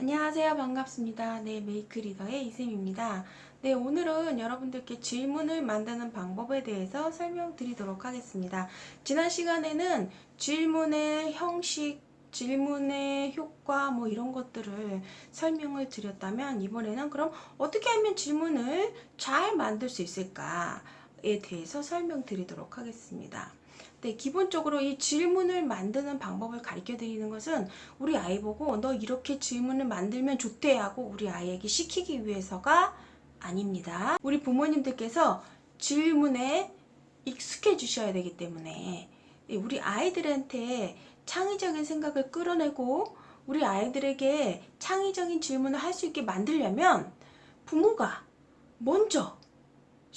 안녕하세요. 반갑습니다. 네, 메이크 리더의 이쌤입니다. 네, 오늘은 여러분들께 질문을 만드는 방법에 대해서 설명드리도록 하겠습니다. 지난 시간에는 질문의 형식, 질문의 효과 뭐 이런 것들을 설명을 드렸다면 이번에는 그럼 어떻게 하면 질문을 잘 만들 수 있을까 에 대해서 설명드리도록 하겠습니다. 네, 기본적으로 이 질문을 만드는 방법을 가르쳐 드리는 것은 우리 아이 보고 너 이렇게 질문을 만들면 좋대 하고 우리 아이에게 시키기 위해서가 아닙니다. 우리 부모님들께서 질문에 익숙해 주셔야 되기 때문에 네, 우리 아이들한테 창의적인 생각을 끌어내고 우리 아이들에게 창의적인 질문을 할 수 있게 만들려면 부모가 먼저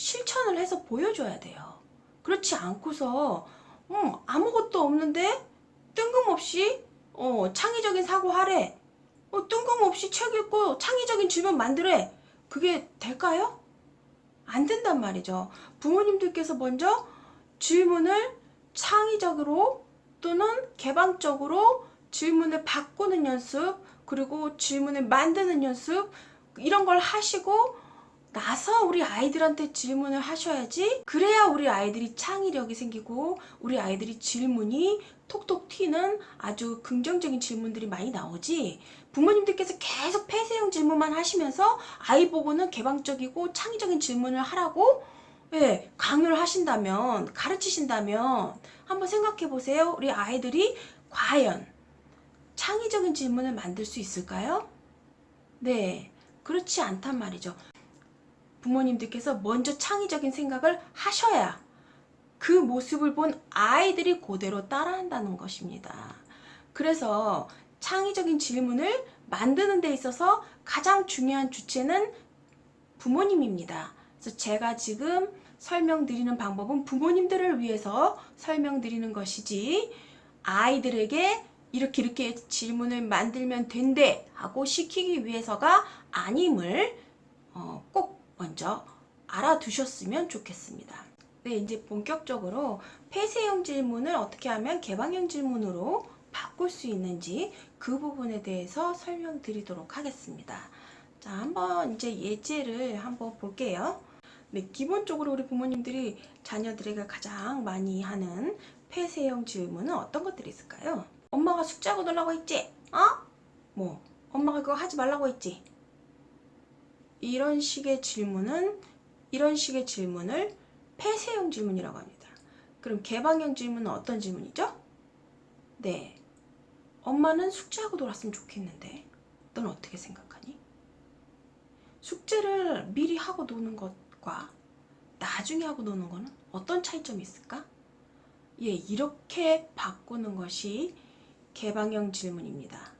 실천을 해서 보여줘야 돼요. 그렇지 않고서 음, 아무것도 없는데 뜬금없이 어, 창의적인 사고 하래. 어, 뜬금없이 책 읽고 창의적인 질문 만들래. 그게 될까요? 안 된단 말이죠. 부모님들께서 먼저 질문을 창의적으로 또는 개방적으로 질문을 바꾸는 연습, 그리고 질문을 만드는 연습, 이런 걸 하시고 나서 우리 아이들한테 질문을 하셔야지. 그래야 우리 아이들이 창의력이 생기고 우리 아이들이 질문이 톡톡 튀는 아주 긍정적인 질문들이 많이 나오지. 부모님들께서 계속 폐쇄형 질문만 하시면서 아이 보고는 개방적이고 창의적인 질문을 하라고 예, 강요를 하신다면 가르치신다면 한번 생각해 보세요. 우리 아이들이 과연 창의적인 질문을 만들 수 있을까요? 네 그렇지 않단 말이죠 부모님들께서 먼저 창의적인 생각을 하셔야 그 모습을 본 아이들이 그대로 따라한다는 것입니다. 그래서 창의적인 질문을 만드는 데 있어서 가장 중요한 주체는 부모님입니다. 그래서 제가 지금 설명드리는 방법은 부모님들을 위해서 설명드리는 것이지 아이들에게 이렇게 이렇게 질문을 만들면 된대 하고 시키기 위해서가 아님을 어, 꼭 먼저 알아두셨으면 좋겠습니다. 네, 이제 본격적으로 폐쇄형 질문을 어떻게 하면 개방형 질문으로 바꿀 수 있는지 그 부분에 대해서 설명드리도록 하겠습니다. 자, 한번 이제 예제를 한번 볼게요. 네, 기본적으로 우리 부모님들이 자녀들에게 가장 많이 하는 폐쇄형 질문은 어떤 것들이 있을까요? 엄마가 숙제하고 놀라고 했지? 어? 뭐, 엄마가 그거 하지 말라고 했지? 이런 식의 질문은 이런 식의 질문을 폐쇄형 질문이라고 합니다. 그럼 개방형 질문은 어떤 질문이죠? 네. 엄마는 숙제하고 놀았으면 좋겠는데 넌 어떻게 생각하니? 숙제를 미리 하고 노는 것과 나중에 하고 노는 거는 어떤 차이점이 있을까? 예, 이렇게 바꾸는 것이 개방형 질문입니다.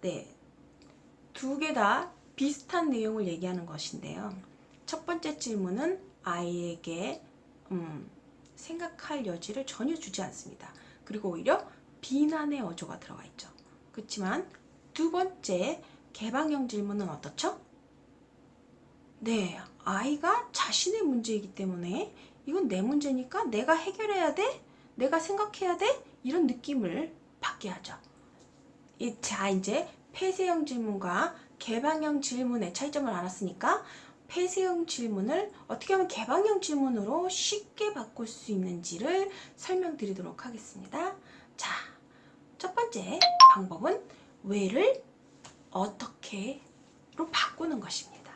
네. 두 개 다 비슷한 내용을 얘기하는 것인데요. 첫 번째 질문은 아이에게 음, 생각할 여지를 전혀 주지 않습니다. 그리고 오히려 비난의 어조가 들어가 있죠. 그렇지만 두 번째 개방형 질문은 어떻죠? 네, 아이가 자신의 문제이기 때문에 이건 내 문제니까 내가 해결해야 돼? 내가 생각해야 돼? 이런 느낌을 받게 하죠. 이- 자, 이제 폐쇄형 질문과 개방형 질문의 차이점을 알았으니까 폐쇄형 질문을 어떻게 하면 개방형 질문으로 쉽게 바꿀 수 있는지를 설명드리도록 하겠습니다. 자, 첫 번째 방법은 왜를 어떻게로 바꾸는 것입니다.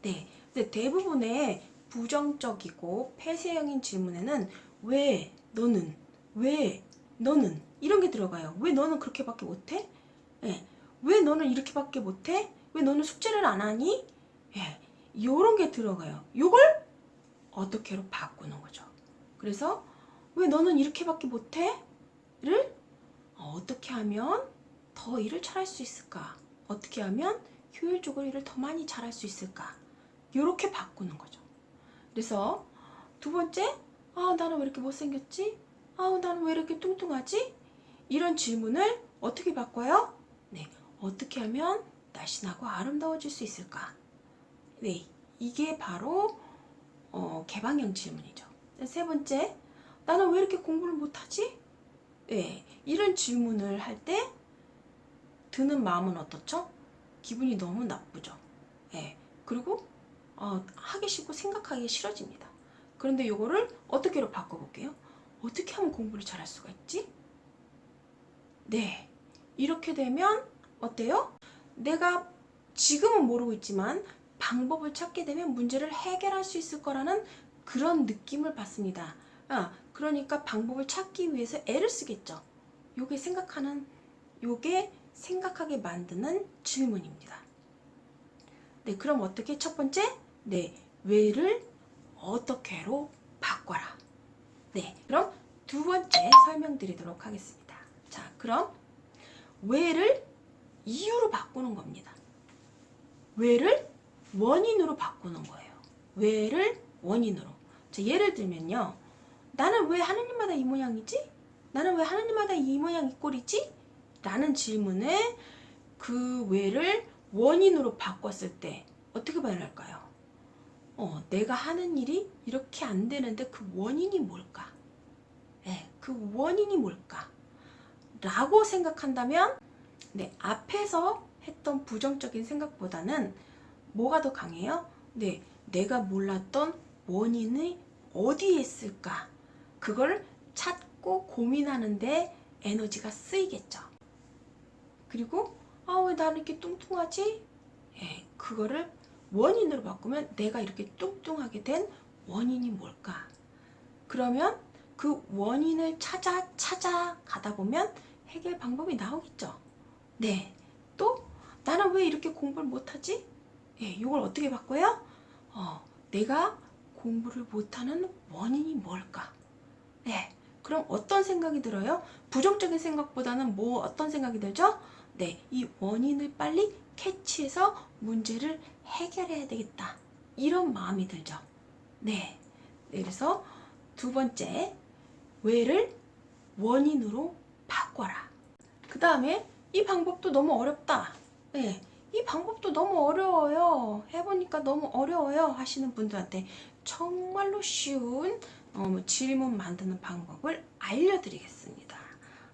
네, 근데 대부분의 부정적이고 폐쇄형인 질문에는 왜 너는 왜 너는 이런 게 들어가요. 왜 너는 그렇게밖에 못해? 예, 왜 너는 이렇게밖에 못해? 왜 너는 숙제를 안 하니? 예, 요런 게 들어가요. 요걸 어떻게로 바꾸는 거죠. 그래서 왜 너는 이렇게밖에 못해? 를 어떻게 하면 더 일을 잘할 수 있을까? 어떻게 하면 효율적으로 일을 더 많이 잘할 수 있을까? 요렇게 바꾸는 거죠. 그래서 두 번째, 아, 나는 왜 이렇게 못생겼지? 아, 나는 왜 이렇게 뚱뚱하지? 이런 질문을 어떻게 바꿔요? 네, 어떻게 하면 날씬하고 아름다워질 수 있을까? 네, 이게 바로 어, 개방형 질문이죠. 세 번째, 나는 왜 이렇게 공부를 못하지? 네, 이런 질문을 할 때 드는 마음은 어떻죠? 기분이 너무 나쁘죠. 예. 그리고 어, 하기 싫고 생각하기 싫어집니다. 그런데 요거를 어떻게로 바꿔볼게요? 어떻게 하면 공부를 잘할 수가 있지? 네. 이렇게 되면 어때요? 내가 지금은 모르고 있지만 방법을 찾게 되면 문제를 해결할 수 있을 거라는 그런 느낌을 받습니다. 아, 그러니까 방법을 찾기 위해서 애를 쓰겠죠. 요게 생각하는, 요게 생각하게 만드는 질문입니다. 네, 그럼 어떻게 첫 번째? 네, 왜를 어떻게로 바꿔라. 네, 그럼 두 번째 설명드리도록 하겠습니다. 자, 그럼 왜를 이유로 바꾸는 겁니다. 왜를 원인으로 바꾸는 거예요. 왜를 원인으로. 자, 예를 들면요. 나는 왜 하느님마다 이 모양이지? 나는 왜 하느님마다 이 모양 이 꼴이지? 라는 질문에 그 왜를 원인으로 바꿨을 때 어떻게 반응할까요? 어, 내가 하는 일이 이렇게 안 되는데 그 원인이 뭘까? 예, 그 원인이 뭘까? 라고 생각한다면 네, 앞에서 했던 부정적인 생각보다는 뭐가 더 강해요? 네, 내가 몰랐던 원인이 어디에 있을까? 그걸 찾고 고민하는데 에너지가 쓰이겠죠. 그리고 아, 왜 나는 이렇게 뚱뚱하지? 예, 그거를 원인으로 바꾸면 내가 이렇게 뚱뚱하게 된 원인이 뭘까? 그러면 그 원인을 찾아 찾아 가다 보면 해결 방법이 나오겠죠. 네. 또 나는 왜 이렇게 공부를 못하지? 예, 이걸 어떻게 바꿔요? 어, 내가 공부를 못하는 원인이 뭘까? 네. 그럼 어떤 생각이 들어요? 부정적인 생각보다는 뭐 어떤 생각이 들죠? 네, 이 원인을 빨리 캐치해서 문제를 해결해야 되겠다. 이런 마음이 들죠. 네. 네, 그래서 두 번째, 왜를 원인으로 바꿔라. 그 다음에 이 방법도 너무 어렵다. 네. 이 방법도 너무 어려워요. 해보니까 너무 어려워요. 하시는 분들한테 정말로 쉬운 어, 뭐 질문 만드는 방법을 알려드리겠습니다.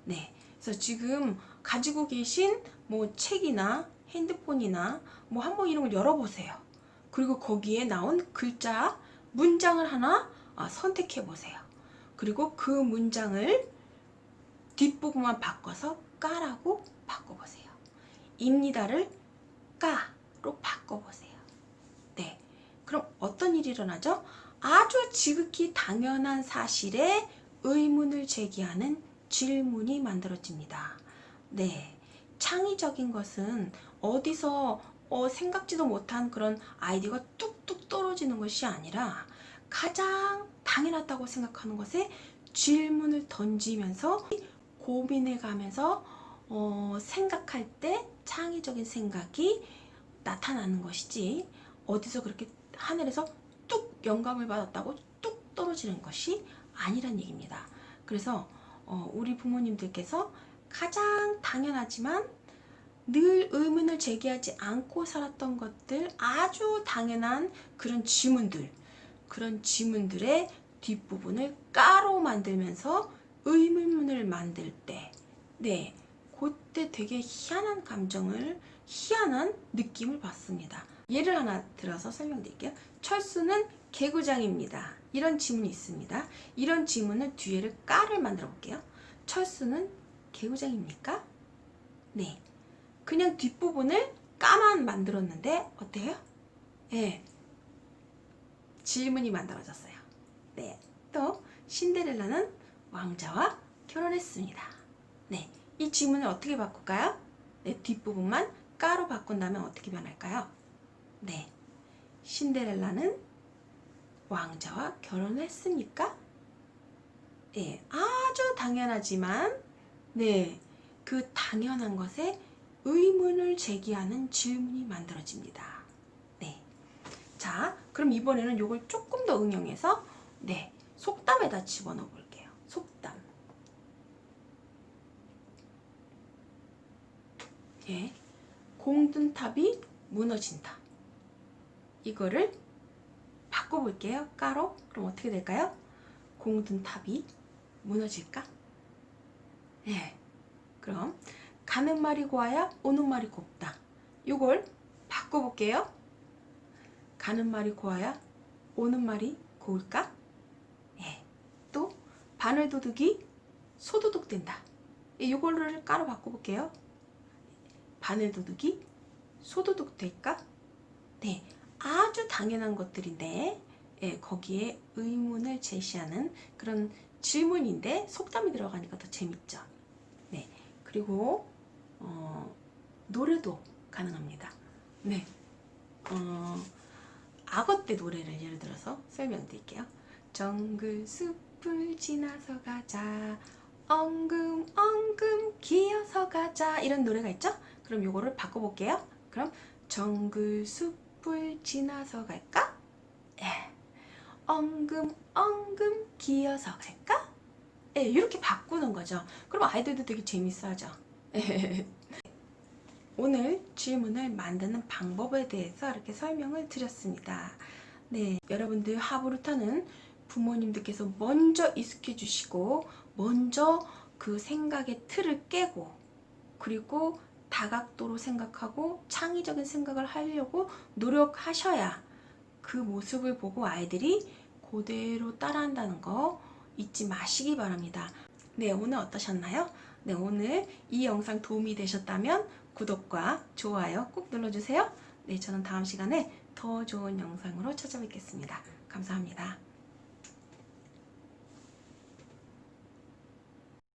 네. 그래서 지금 가지고 계신 뭐 책이나 핸드폰이나 뭐 한번 이런 걸 열어보세요. 그리고 거기에 나온 글자, 문장을 하나 아, 선택해 보세요. 그리고 그 문장을 뒷부분만 바꿔서 까라고 바꿔보세요. 입니다를 까로 바꿔보세요. 네. 그럼 어떤 일이 일어나죠? 아주 지극히 당연한 사실에 의문을 제기하는 질문이 만들어집니다. 네. 창의적인 것은 어디서 어, 생각지도 못한 그런 아이디어가 뚝뚝 떨어지는 것이 아니라 가장 당연하다고 생각하는 것에 질문을 던지면서 고민해 가면서 어, 생각할 때 창의적인 생각이 나타나는 것이지 어디서 그렇게 하늘에서 뚝 영감을 받았다고 뚝 떨어지는 것이 아니란 얘기입니다. 그래서 어, 우리 부모님들께서 가장 당연하지만 늘 의문을 제기하지 않고 살았던 것들 아주 당연한 그런 지문들 그런 지문들의 뒷부분을 까로 만들면서 의문문을 만들 때 네, 그때 되게 희한한 감정을 희한한 느낌을 받습니다. 예를 하나 들어서 설명드릴게요. 철수는 개구장입니다. 이런 지문이 있습니다. 이런 지문을 뒤에를 까를 만들어 볼게요. 철수는 개구장입니까? 네. 그냥 뒷부분을 까만 만들었는데 어때요? 예. 네. 질문이 만들어졌어요. 네. 또 신데렐라는 왕자와 결혼했습니다. 네. 이 지문을 어떻게 바꿀까요? 네, 뒷부분만 까로 바꾼다면 어떻게 변할까요? 네. 신데렐라는 왕자와 결혼을 했습니까? 네, 아주 당연하지만, 네, 그 당연한 것에 의문을 제기하는 질문이 만들어집니다. 네. 자, 그럼 이번에는 이걸 조금 더 응용해서, 네, 속담에다 집어넣어 볼게요. 속담. 예. 공든탑이 무너진다. 이거를 바꿔볼게요. 까로. 그럼 어떻게 될까요? 공든탑이 무너질까? 예. 그럼 가는 말이 고와야 오는 말이 곱다. 요걸 바꿔볼게요. 가는 말이 고와야 오는 말이 고울까? 예. 또 바늘 도둑이 소도둑 된다. 예, 요거를 까로 바꿔볼게요. 바늘 도둑이 소도둑 될까? 네. 아주 당연한 것들인데 예, 거기에 의문을 제시하는 그런 질문인데 속담이 들어가니까 더 재밌죠. 네. 그리고 어, 노래도 가능합니다. 네. 어, 악어 때 노래를 예를 들어서 설명드릴게요. 정글 숲을 지나서 가자. 엉금 엉금 기어서 가자. 이런 노래가 있죠? 그럼 요거를 바꿔볼게요. 그럼 정글 숲을 지나서 갈까? 예. 엉금 엉금 기어서 갈까? 예, 이렇게 바꾸는 거죠. 그럼 아이들도 되게 재밌어하죠. 오늘 질문을 만드는 방법에 대해서 이렇게 설명을 드렸습니다. 네, 여러분들 하부루타는 부모님들께서 먼저 익숙해 주시고 먼저 그 생각의 틀을 깨고 그리고 다각도로 생각하고 창의적인 생각을 하려고 노력하셔야 그 모습을 보고 아이들이 그대로 따라한다는 거 잊지 마시기 바랍니다. 네, 오늘 어떠셨나요? 네, 오늘 이 영상 도움이 되셨다면 구독과 좋아요 꼭 눌러주세요. 네, 저는 다음 시간에 더 좋은 영상으로 찾아뵙겠습니다. 감사합니다.